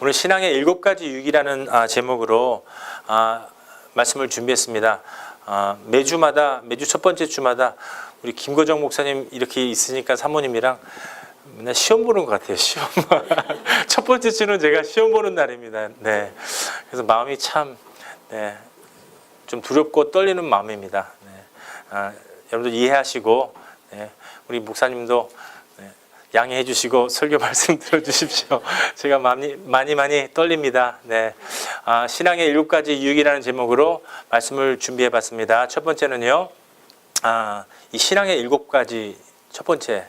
오늘 신앙의 일곱 가지 유익이라는 아, 제목으로 아, 말씀을 준비했습니다. 아, 매주마다 매주 첫 번째 주마다 우리 김거정 목사님 이렇게 있으니까 사모님이랑 맨날 시험 보는 것 같아요. 시험 첫 번째 주는 제가 시험 보는 날입니다. 네, 그래서 마음이 참 네, 좀 두렵고 떨리는 마음입니다. 네. 아, 여러분들 이해하시고 네, 우리 목사님도 네, 양해해 주시고 설교 말씀 들어 주십시오. 제가 많이 많이 많이 떨립니다. 네, 아, 신앙의 일곱 가지 유익이라는 제목으로 말씀을 준비해 봤습니다. 첫 번째는요, 아, 이 신앙의 일곱 가지 첫 번째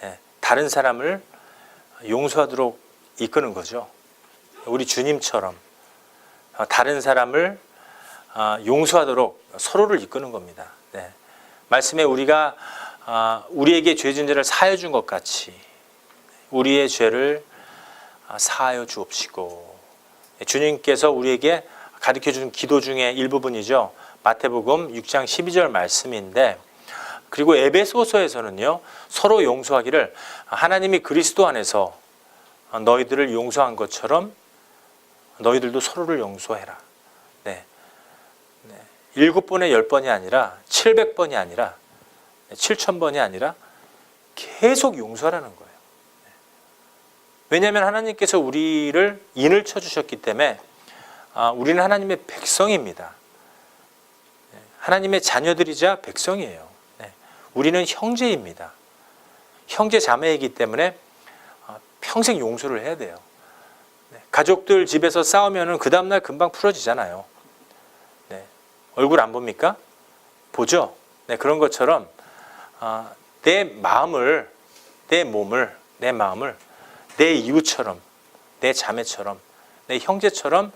네, 다른 사람을 용서하도록 이끄는 거죠. 우리 주님처럼 아, 다른 사람을 아, 용서하도록 서로를 이끄는 겁니다. 네. 말씀에 우리가 아, 우리에게 죄진 죄를 사하여 준것 같이 우리의 죄를 아, 사하여 주옵시고 네, 주님께서 우리에게 가르쳐 준 기도 중에 일부분이죠. 마태복음 6장 12절 말씀인데 그리고 에베소서에서는요. 서로 용서하기를 하나님이 그리스도 안에서 너희들을 용서한 것처럼 너희들도 서로를 용서해라. 네. 일곱 번에 열 번이 아니라 700번이 아니라 7천 번이 아니라 계속 용서하라는 거예요. 왜냐하면 하나님께서 우리를 인을 쳐주셨기 때문에 아, 우리는 하나님의 백성입니다. 네, 하나님의 자녀들이자 백성이에요. 네, 우리는 형제입니다. 형제 자매이기 때문에 아, 평생 용서를 해야 돼요. 네, 가족들 집에서 싸우면은 그 다음날 금방 풀어지잖아요. 네, 얼굴 안 봅니까? 보죠. 네, 그런 것처럼 아, 내 마음을, 내 몸을, 내 마음을 내 이웃처럼, 내 자매처럼, 내 형제처럼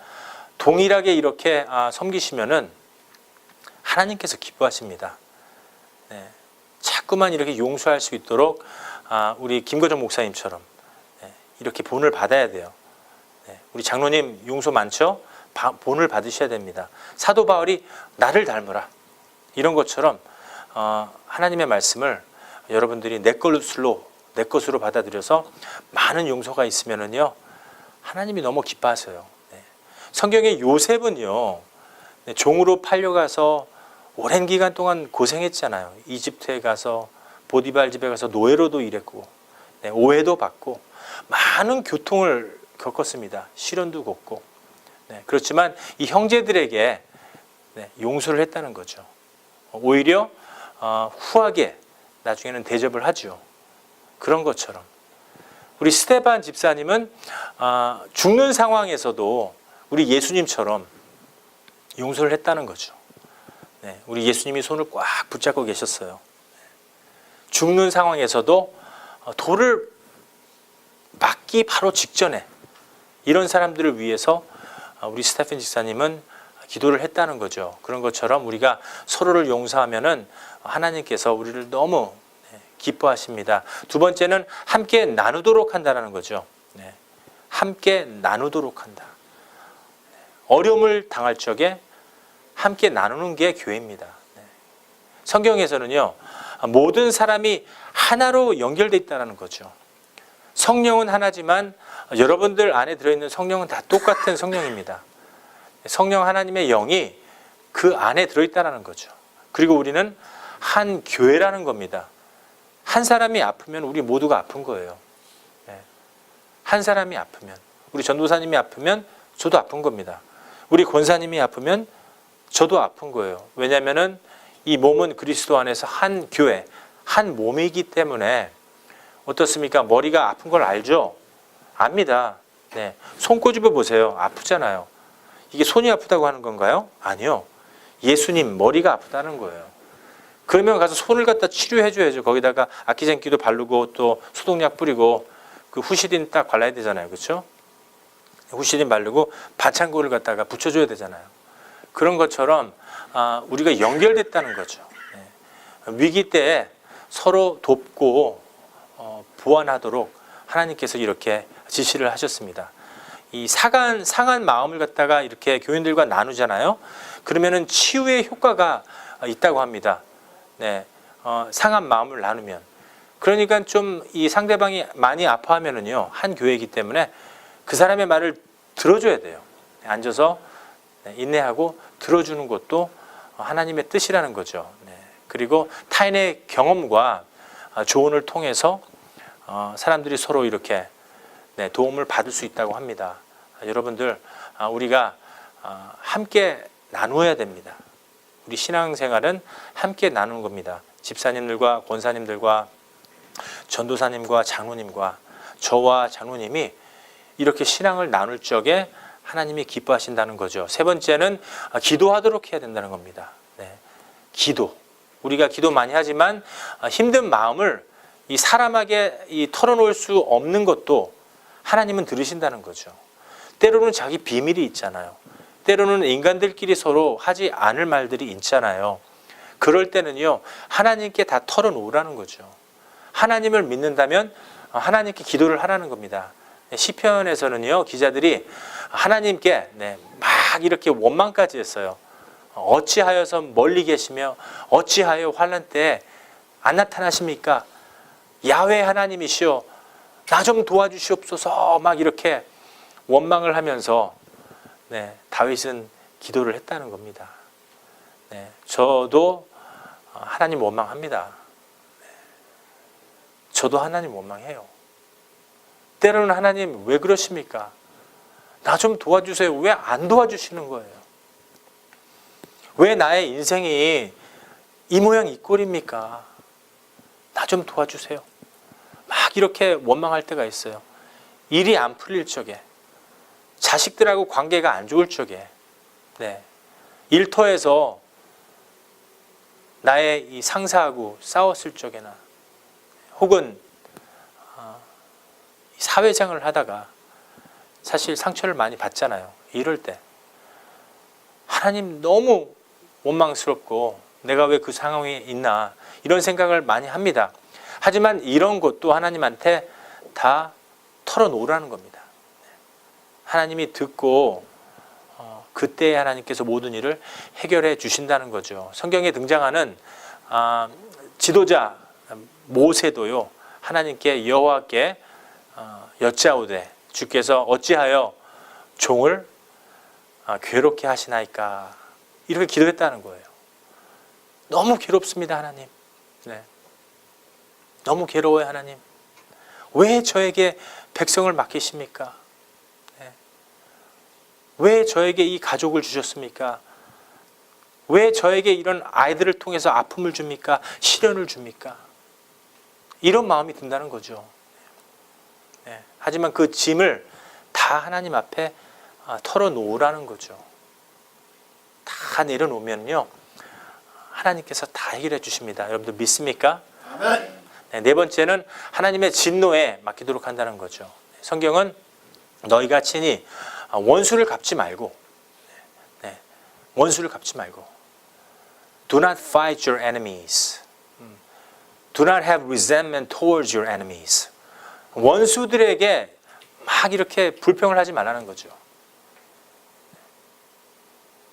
동일하게 이렇게 아, 섬기시면은 하나님께서 기뻐하십니다. 네, 자꾸만 이렇게 용서할 수 있도록 아, 우리 김거정 목사님처럼 네, 이렇게 본을 받아야 돼요. 네, 우리 장로님 용서 많죠? 바- 본을 받으셔야 됩니다. 사도 바울이 나를 닮으라 이런 것처럼 어, 하나님의 말씀을 여러분들이 내 것으로 내 것으로 받아들여서 많은 용서가 있으면은요 하나님이 너무 기뻐하세요. 네. 성경의 요셉은요 네, 종으로 팔려가서 오랜 기간 동안 고생했잖아요. 이집트에 가서 보디발 집에 가서 노예로도 일했고 네, 오해도 받고 많은 교통을 겪었습니다. 시련도 겪고 네, 그렇지만 이 형제들에게 네, 용서를 했다는 거죠. 오히려 어, 후하게 나중에는 대접을 하죠. 그런 것처럼 우리 스테반 집사님은 아, 죽는 상황에서도 우리 예수님처럼 용서를 했다는 거죠. 네, 우리 예수님이 손을 꽉 붙잡고 계셨어요. 죽는 상황에서도 어, 돌을 맞기 바로 직전에 이런 사람들을 위해서 어, 우리 스테픈 집사님은 기도를 했다는 거죠. 그런 것처럼 우리가 서로를 용서하면은 하나님께서 우리를 너무 네, 기뻐하십니다. 두 번째는 함께 나누도록 한다는 거죠. 네, 함께 나누도록 한다. 어려움을 당할 적에 함께 나누는 게 교회입니다. 네. 성경에서는요 모든 사람이 하나로 연결돼 있다는 거죠. 성령은 하나지만 여러분들 안에 들어있는 성령은 다 똑같은 성령입니다. 성령 하나님의 영이 그 안에 들어있다는 거죠. 그리고 우리는 한 교회라는 겁니다. 한 사람이 아프면 우리 모두가 아픈 거예요. 예. 한 사람이 아프면 우리 전도사님이 아프면 저도 아픈 겁니다. 우리 권사님이 아프면 저도 아픈 거예요. 왜냐하면은 이 몸은 그리스도 안에서 한 교회, 한 몸이기 때문에 어떻습니까? 머리가 아픈 걸 알죠? 압니다. 네. 손 꼬집어 보세요. 아프잖아요. 이게 손이 아프다고 하는 건가요? 아니요. 예수님 머리가 아프다는 거예요. 그러면 가서 손을 갖다 치료해 줘야죠. 거기다가 악기장기도 바르고 또 소독약 뿌리고 그 후시딘 딱 발라야 되잖아요. 그렇죠? 후시딘 바르고 반창고를 갖다가 붙여줘야 되잖아요. 그런 것처럼 아, 우리가 연결됐다는 거죠. 네. 위기 때 서로 돕고 어, 보완하도록 하나님께서 이렇게 지시를 하셨습니다. 이 상한 상한 마음을 갖다가 이렇게 교인들과 나누잖아요. 그러면은 치유의 효과가 있다고 합니다. 네, 어, 상한 마음을 나누면 그러니까 좀 이 상대방이 많이 아파하면은요 한 교회이기 때문에 그 사람의 말을 들어줘야 돼요. 네, 앉아서 네, 인내하고 들어주는 것도 하나님의 뜻이라는 거죠. 네. 그리고 타인의 경험과 아, 조언을 통해서 어, 사람들이 서로 이렇게 네, 도움을 받을 수 있다고 합니다. 아, 여러분들 아, 우리가 아, 함께 나누어야 됩니다. 우리 신앙생활은 함께 나누는 겁니다. 집사님들과 권사님들과 전도사님과 장로님과 저와 장로님이 이렇게 신앙을 나눌 적에 하나님이 기뻐하신다는 거죠. 세 번째는 아, 기도하도록 해야 된다는 겁니다. 네. 기도. 우리가 기도 많이 하지만 아, 힘든 마음을 이 사람에게 이 털어놓을 수 없는 것도 하나님은 들으신다는 거죠. 때로는 자기 비밀이 있잖아요. 때로는 인간들끼리 서로 하지 않을 말들이 있잖아요. 그럴 때는요, 하나님께 다 털어놓으라는 거죠. 하나님을 믿는다면 하나님께 기도를 하라는 겁니다. 시편에서는요, 기자들이 하나님께 네, 막 이렇게 원망까지 했어요. 어찌하여서 멀리 계시며 어찌하여 환란 때안 나타나십니까? 야훼 하나님이시여 나 좀 도와주시옵소서 막 이렇게 원망을 하면서 네, 다윗은 기도를 했다는 겁니다. 네, 저도 하나님 원망합니다. 네, 저도 하나님 원망해요. 때로는 하나님 왜 그러십니까? 나 좀 도와주세요. 왜 안 도와주시는 거예요? 왜 나의 인생이 이 모양 이 꼴입니까? 나 좀 도와주세요. 막 이렇게 원망할 때가 있어요. 일이 안 풀릴 적에, 자식들하고 관계가 안 좋을 적에, 네. 일터에서 나의 이 상사하고 싸웠을 적에나, 혹은 어, 사회생활을 하다가 사실 상처를 많이 받잖아요. 이럴 때 하나님 너무 원망스럽고 내가 왜 그 상황에 있나 이런 생각을 많이 합니다. 하지만 이런 것도 하나님한테 다 털어놓으라는 겁니다. 하나님이 듣고 어, 그때 하나님께서 모든 일을 해결해 주신다는 거죠. 성경에 등장하는 아, 지도자 모세도요 하나님께 여호와께 어, 여짜오되 주께서 어찌하여 종을 아, 괴롭게 하시나이까 이렇게 기도했다는 거예요. 너무 괴롭습니다 하나님. 네. 너무 괴로워요 하나님. 왜 저에게 백성을 맡기십니까? 네. 왜 저에게 이 가족을 주셨습니까? 왜 저에게 이런 아이들을 통해서 아픔을 줍니까? 시련을 줍니까? 이런 마음이 든다는 거죠. 네. 하지만 그 짐을 다 하나님 앞에 아, 털어놓으라는 거죠. 다 내려놓으면요. 하나님께서 다 해결해 주십니다. 여러분들 믿습니까? 네, 네 번째는 하나님의 진노에 맡기도록 한다는 거죠. 성경은 너희가 친히 원수를 갚지 말고, 네, 원수를 갚지 말고, do not fight your enemies. 음, do not have resentment towards your enemies. 원수들에게 막 이렇게 불평을 하지 말라는 거죠.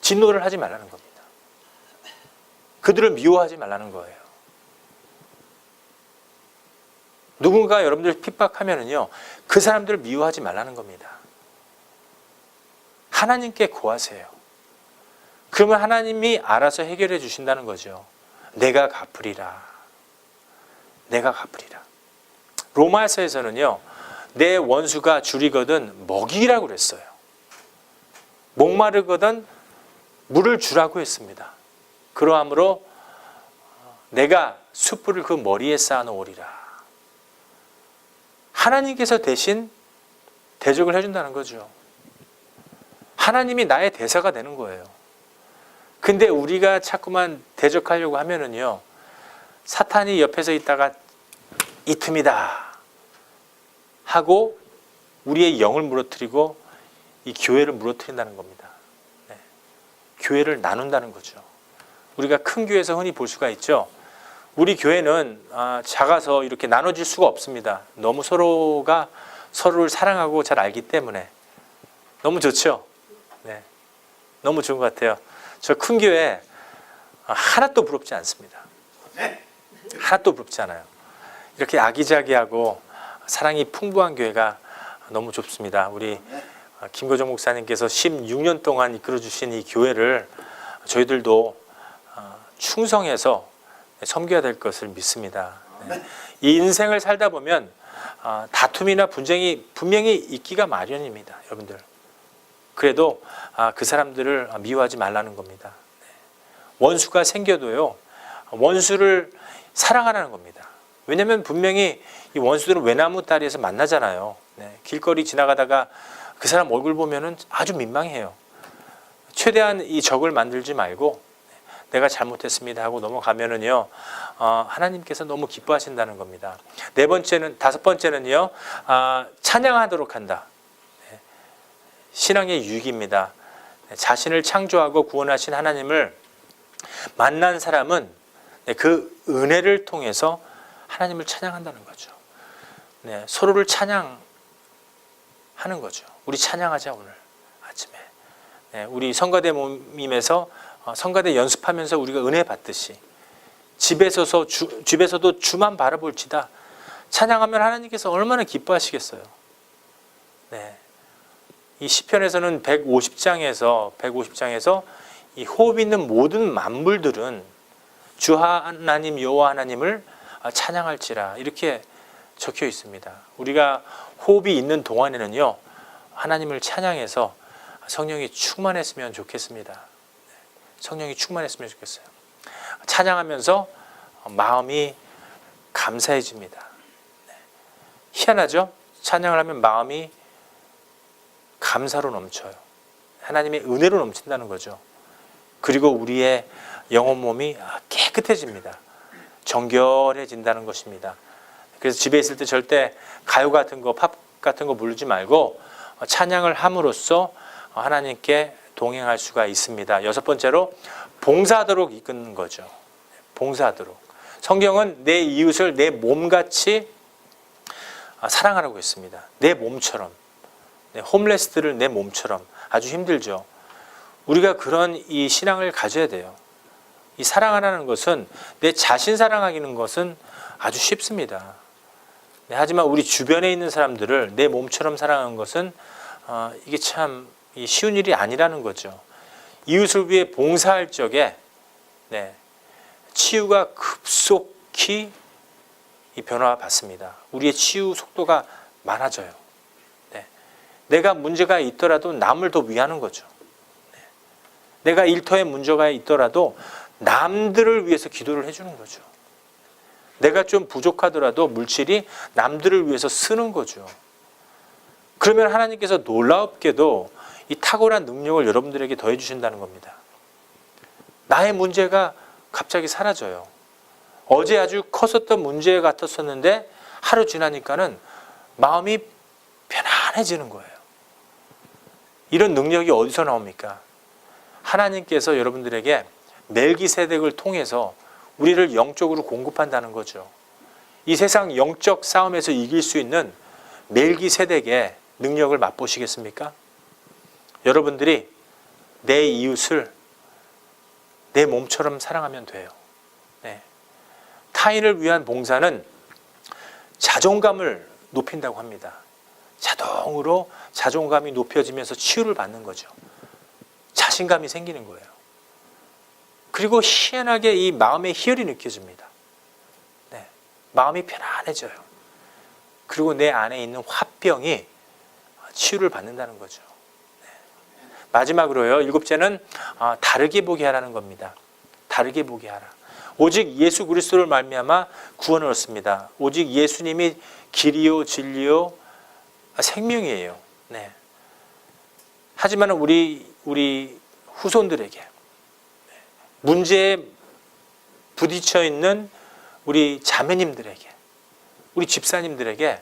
진노를 하지 말라는 겁니다. 그들을 미워하지 말라는 거예요. 누군가 여러분들 핍박하면은요, 그 사람들을 미워하지 말라는 겁니다. 하나님께 고하세요. 그러면 하나님이 알아서 해결해 주신다는 거죠. 내가 갚으리라. 내가 갚으리라. 로마서에서는요, 내 원수가 줄이거든 먹이라고 그랬어요. 목마르거든 물을 주라고 했습니다. 그러함으로 내가 숯불을 그 머리에 쌓아 놓으리라. 하나님께서 대신 대적을 해준다는 거죠. 하나님이 나의 대사가 되는 거예요. 근데 우리가 자꾸만 대적하려고 하면은요, 사탄이 옆에서 있다가 이 틈이다 하고 우리의 영을 무너뜨리고 이 교회를 무너뜨린다는 겁니다. 네. 교회를 나눈다는 거죠. 우리가 큰 교회에서 흔히 볼 수가 있죠. 우리 교회는 아, 작아서 이렇게 나눠질 수가 없습니다. 너무 서로가 서로를 사랑하고 잘 알기 때문에 너무 좋죠. 네, 너무 좋은 것 같아요. 저 큰 교회 아, 하나도 부럽지 않습니다. 하나도 부럽지 않아요. 이렇게 아기자기하고 사랑이 풍부한 교회가 너무 좋습니다. 우리 김거정 목사님께서 16년 동안 이끌어 주신 이 교회를 저희들도 어, 충성해서 섬겨야 될 것을 믿습니다. 네. 이 인생을 살다 보면 어, 다툼이나 분쟁이 분명히 있기가 마련입니다, 여러분들. 그래도 아, 그 사람들을 미워하지 말라는 겁니다. 네. 원수가 생겨도요, 원수를 사랑하라는 겁니다. 왜냐하면 분명히 이 원수들은 외나무 다리에서 만나잖아요. 네. 길거리 지나가다가 그 사람 얼굴 보면은 아주 민망해요. 최대한 이 적을 만들지 말고 내가 잘못했습니다 하고 넘어가면은요 어, 하나님께서 너무 기뻐하신다는 겁니다. 네 번째는 다섯 번째는요 아, 찬양하도록 한다. 네. 신앙의 유익입니다. 네, 자신을 창조하고 구원하신 하나님을 만난 사람은 네, 그 은혜를 통해서 하나님을 찬양한다는 거죠. 네, 서로를 찬양하는 거죠. 우리 찬양하자 오늘 아침에. 네, 우리 성가대 모임에서 어, 성가대 연습하면서 우리가 은혜 받듯이 집에서서 주, 집에서도 주만 바라볼지다 찬양하면 하나님께서 얼마나 기뻐하시겠어요. 네. 이 시편에서는 150장에서 150장에서 이 호흡 있는 모든 만물들은 주 하나님 여호와 하나님을 찬양할지라 이렇게 적혀 있습니다. 우리가 호흡이 있는 동안에는요 하나님을 찬양해서 성령이 충만했으면 좋겠습니다. 성령이 충만했으면 좋겠어요. 찬양하면서 마음이 감사해집니다. 네. 희한하죠? 찬양을 하면 마음이 감사로 넘쳐요. 하나님의 은혜로 넘친다는 거죠. 그리고 우리의 영혼 몸이 깨끗해집니다. 정결해진다는 것입니다. 그래서 집에 있을 때 절대 가요 같은 거, 팝 같은 거 부르지 말고 찬양을 함으로써 하나님께 동행할 수가 있습니다. 여섯 번째로 봉사하도록 이끄는 거죠. 봉사하도록. 성경은 내 이웃을 내 몸같이 사랑하라고 했습니다. 내 몸처럼. 네, 홈레스들을 내 몸처럼. 아주 힘들죠. 우리가 그런 이 신앙을 가져야 돼요. 이 사랑하라는 것은 내 자신 사랑하기는 것은 아주 쉽습니다. 네, 하지만 우리 주변에 있는 사람들을 내 몸처럼 사랑하는 것은 어, 이게 참 쉬운 일이 아니라는 거죠. 이웃을 위해 봉사할 적에 네, 치유가 급속히 변화받습니다. 우리의 치유 속도가 많아져요. 네. 내가 문제가 있더라도 남을 더 위하는 거죠. 네. 내가 일터에 문제가 있더라도 남들을 위해서 기도를 해주는 거죠. 내가 좀 부족하더라도 물질이 남들을 위해서 쓰는 거죠. 그러면 하나님께서 놀랍게도 이 탁월한 능력을 여러분들에게 더해 주신다는 겁니다. 나의 문제가 갑자기 사라져요. 어제 아주 컸었던 문제 같았었는데 하루 지나니까는 마음이 편안해지는 거예요. 이런 능력이 어디서 나옵니까? 하나님께서 여러분들에게 멜기세덱을 통해서 우리를 영적으로 공급한다는 거죠. 이 세상 영적 싸움에서 이길 수 있는 멜기세덱의 능력을 맛보시겠습니까? 여러분들이 내 이웃을 내 몸처럼 사랑하면 돼요. 네. 타인을 위한 봉사는 자존감을 높인다고 합니다. 자동으로 자존감이 높여지면서 치유를 받는 거죠. 자신감이 생기는 거예요. 그리고 희한하게 이 마음의 희열이 느껴집니다. 네. 마음이 편안해져요. 그리고 내 안에 있는 화병이 치유를 받는다는 거죠. 마지막으로요. 일곱째는 아, 다르게 보게 하라는 겁니다. 다르게 보게 하라. 오직 예수 그리스도를 말미암아 구원을 얻습니다. 오직 예수님이 길이요 진리요 아, 생명이에요. 네. 하지만 우리 우리 후손들에게 문제에 부딪혀 있는 우리 자매님들에게 우리 집사님들에게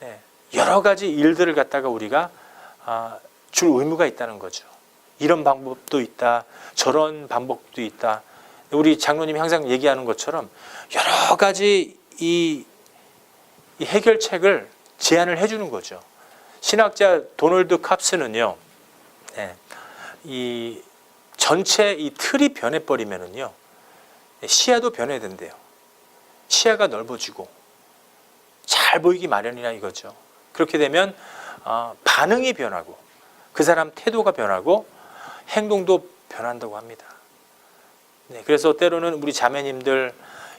네, 여러 가지 일들을 갖다가 우리가 아, 줄 의무가 있다는 거죠. 이런 방법도 있다. 저런 방법도 있다. 우리 장로님이 항상 얘기하는 것처럼 여러 가지 이, 이 해결책을 제안을 해주는 거죠. 신학자 도널드 캅스는요, 네, 이 전체 이 틀이 변해버리면은요, 시야도 변해야 된대요. 시야가 넓어지고 잘 보이기 마련이라 이거죠. 그렇게 되면 어, 반응이 변하고 그 사람 태도가 변하고 행동도 변한다고 합니다. 네, 그래서 때로는 우리 자매님들,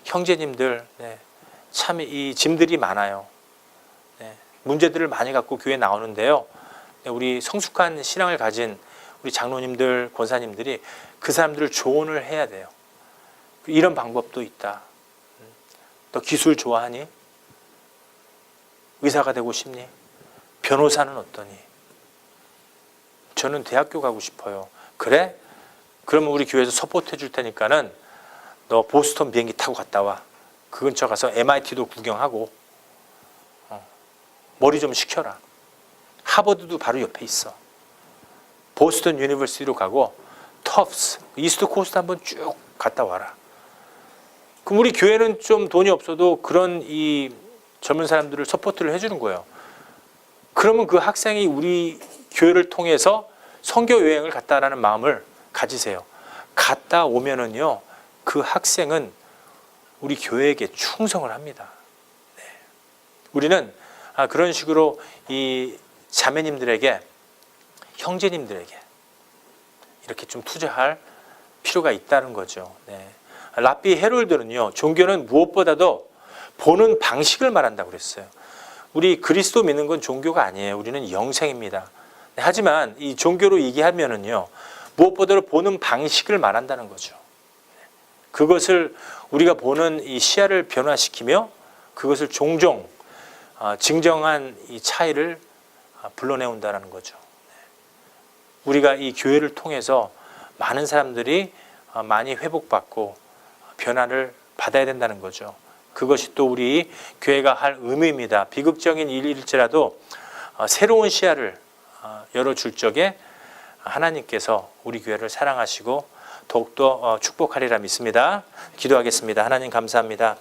형제님들 네, 참 이 짐들이 많아요. 네, 문제들을 많이 갖고 교회 나오는데요. 네, 우리 성숙한 신앙을 가진 우리 장로님들, 권사님들이 그 사람들을 조언을 해야 돼요. 이런 방법도 있다. 음, 너 기술 좋아하니? 의사가 되고 싶니? 변호사는 어떠니? 저는 대학교 가고 싶어요. 그래? 그러면 우리 교회에서 서포트 해 줄 테니까는 너 보스턴 비행기 타고 갔다 와. 그 근처 가서 MIT도 구경하고 어, 머리 좀 식혀라. 하버드도 바로 옆에 있어. 보스턴 유니버시티로 가고 터프스, 이스트 코스트 한번 쭉 갔다 와라. 그럼 우리 교회는 좀 돈이 없어도 그런 이 젊은 사람들을 서포트를 해주는 거예요. 그러면 그 학생이 우리 교회를 통해서 선교 여행을 갔다라는 마음을 가지세요. 갔다 오면은요, 그 학생은 우리 교회에게 충성을 합니다. 네. 우리는 아, 그런 식으로 이 자매님들에게, 형제님들에게 이렇게 좀 투자할 필요가 있다는 거죠. 네. 라비 헤롤드는요, 종교는 무엇보다도 보는 방식을 말한다고 그랬어요. 우리 그리스도 믿는 건 종교가 아니에요. 우리는 영생입니다. 네, 하지만 이 종교로 얘기하면은요, 무엇보다도 보는 방식을 말한다는 거죠. 그것을 우리가 보는 이 시야를 변화시키며 그것을 종종 아, 증정한 이 차이를 아, 불러내온다는 거죠. 우리가 이 교회를 통해서 많은 사람들이 아, 많이 회복받고 변화를 받아야 된다는 거죠. 그것이 또 우리 교회가 할 의무입니다. 비극적인 일일지라도 어, 새로운 시야를 어, 열어줄 적에 하나님께서 우리 교회를 사랑하시고 더욱더 어, 축복하리라 믿습니다. 기도하겠습니다. 하나님 감사합니다.